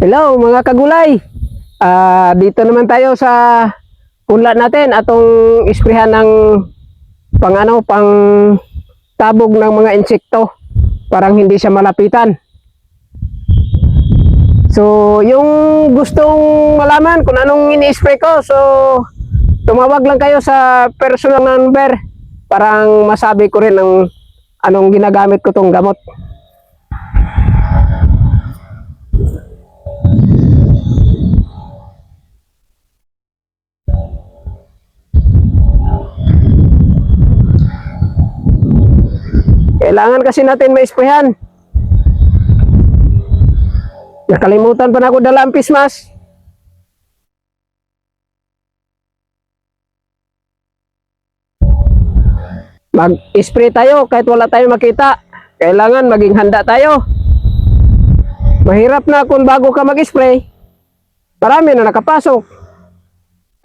Hello mga kagulay. Ah, dito naman tayo sa punla natin atong isprehan ng pang ano, pang tabog ng mga insekto. Parang hindi siya malapitan. So, yung gustong malaman kung anong ini-spray ko, so tumawag lang kayo sa personal number. Parang masabi ko rin ang anong ginagamit ko tong gamot. Kailangan kasi natin maisprehan. Nakalimutan pa na ako dala ang pismas. Mag-spray tayo kahit wala tayong makita. Kailangan maging handa tayo. Mahirap na kung bago ka mag-spray. Marami na nakapasok.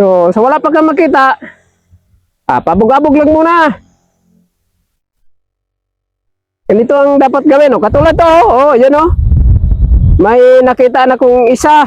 So, sa wala pa kang makita, ah, pabog-abog lang muna. Ganito ang dapat gawin. Oh. Katulad to, oh, yun oh. May nakita na kong isa.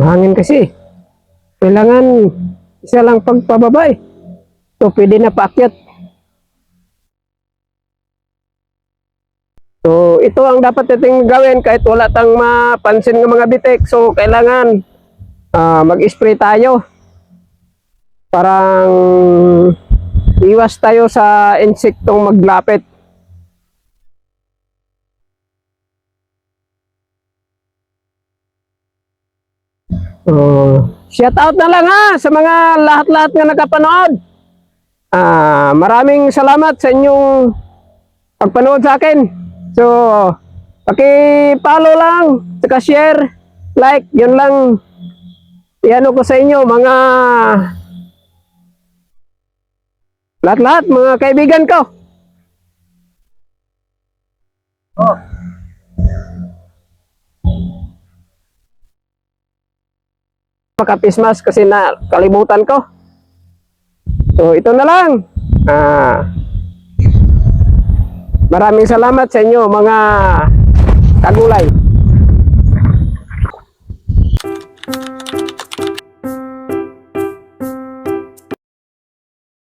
Mahangin kasi. Kailangan isa lang pagpababa eh. So, pwede na paakyat. So, ito ang dapat nating gawin kahit wala tang mapansin ng mga bitek. So, kailangan ah, mag-spray tayo. Parang iwas tayo sa insektong maglapit. Oh, shout out na lang ha sa mga lahat-lahat na nakapanood. Ah, maraming salamat sa inyong pagpanood sa akin. So, paki-follow lang, saka share, like, yun lang. Iano ko sa inyo, mga lahat-lahat, mga kaibigan ko. Oh. Makapismas kasi na kalimutan ko. So ito na lang. Ah, maraming salamat sa inyo mga kagulay.